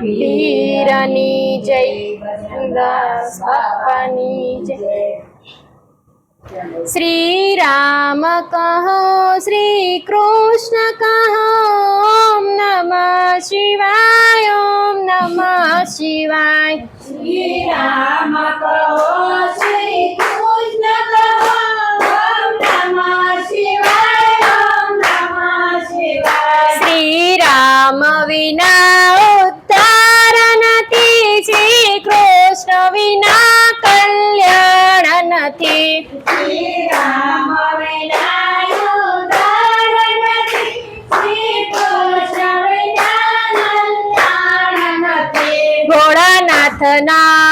પીરની જય દાસ બાપાની જય. શ્રી રામ કહો શ્રી કૃષ્ણ કહો ઓમ નમ શિવાય ઓમ નમ શિવાય. શ્રી રામ કહો શ્રી કૃષ્ણ કહો ઓમ નમ શિવાય ઓમ નમ શિવાય. શ્રી રામ વિના નથી શ્રી રામ વિના ઉદ્ધાર નથી શ્રી કૃષ્ણ વિના કલ્યાણ નથી ભોળાનાથના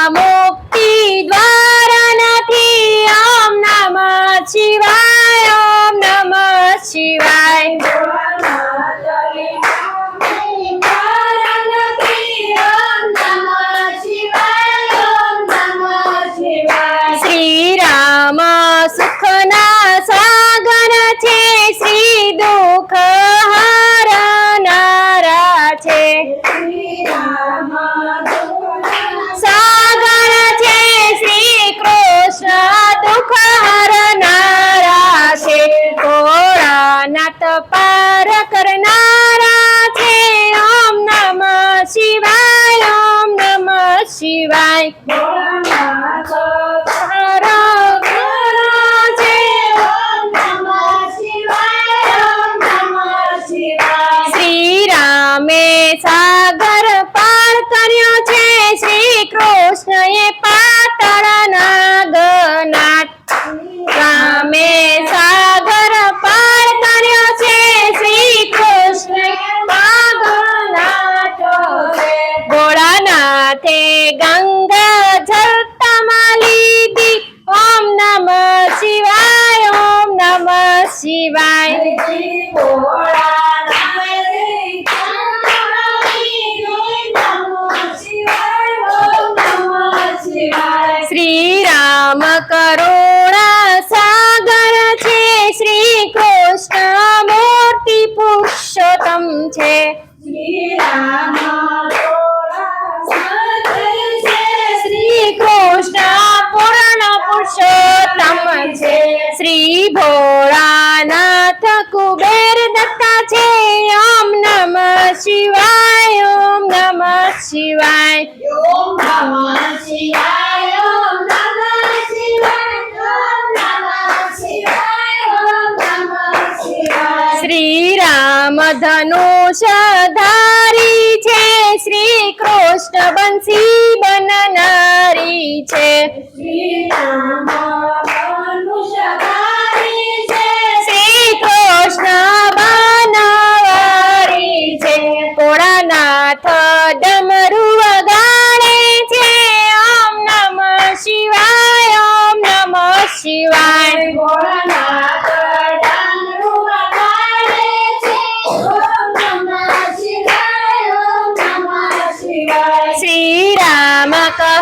સુખના સાગર છે, શ્રી દુઃખ હરનારા છે. સાગર છે, શ્રી કૃષ્ણ દુઃખ હરનારા છે ભોળાનાથ પાર કરનારા છે. ઓમ નમઃ શિવાય, ઓમ નમઃ શિવાય. રામે સાગર પાર કર્યો છે શ્રી કૃષ્ણએ પાતળ કરુણા સાગર છે, શ્રી કૃષ્ણ મૂર્તિ પુરુષોત્તમ છે. શ્રી કૃષ્ણ પૂર્ણ પુરુષોત્તમ છે. શ્રી ભોળાનાથ ધનુષ ધારી છે શ્રી કૃષ્ણ બંસી બનનારી છે. શ્રી રામ કહો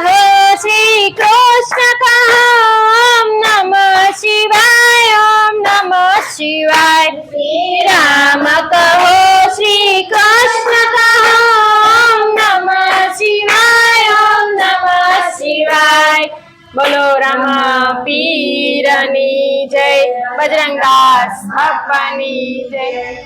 શ્રી કૃષ્ણ કામ નમ શિવાય, ઓમ નમ શિવાય. શ્રી રામ કહો શ્રી કૃષ્ણ કામ નમઃ શિવાય, ઓમ નમ શિવાય. બોલો રામા પીરની જય. બજરંગદાસ બાપાની જય.